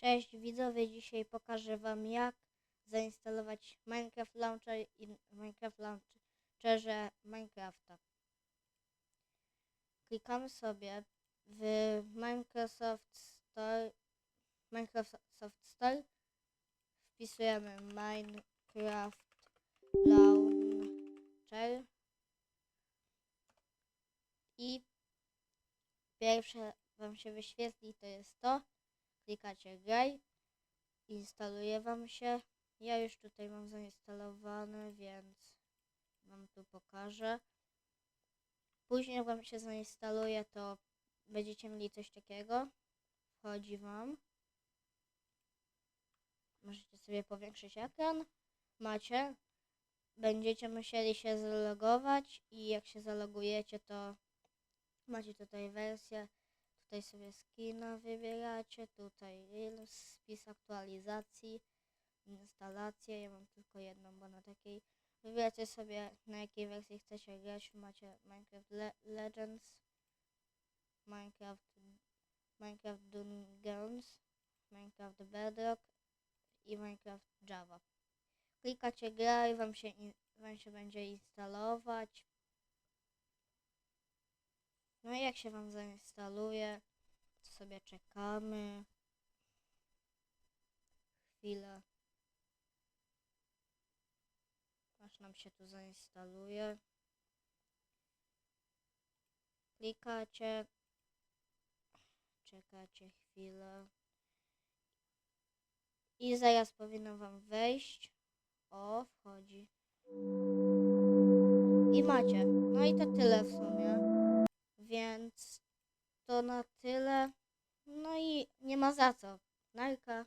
Cześć widzowie, dzisiaj pokażę wam jak zainstalować Minecraft Launcher i Minecraft Launcherze Minecrafta. Klikamy sobie w Microsoft Store, Microsoft Store, wpisujemy Minecraft Launcher. I pierwsze wam się wyświetli to jest to klikacie graj, instaluje wam się. Ja już tutaj mam zainstalowane, więc wam tu pokażę. Później jak wam się zainstaluje, to będziecie mieli coś takiego. Wchodzi wam. Możecie sobie powiększyć ekran. Macie. Będziecie musieli się zalogować i jak się zalogujecie, to macie tutaj wersję Tutaj sobie skina wybieracie, tutaj spis aktualizacji, instalację. Ja mam tylko jedną, bo na takiej wybieracie sobie na jakiej wersji chcecie grać. Macie Minecraft Le Legends, Minecraft, Minecraft Dungeons, Minecraft Bedrock i Minecraft Java. Klikacie gra i wam się, wam się będzie instalować. No i jak się Wam zainstaluje, to sobie czekamy. Chwilę. Aż nam się tu zainstaluje. Klikacie. Czekacie chwilę. I zaraz powinno Wam wejść. O, wchodzi. I macie. No i to tyle w sumie. Więc to na tyle. No i nie ma za co. Narka.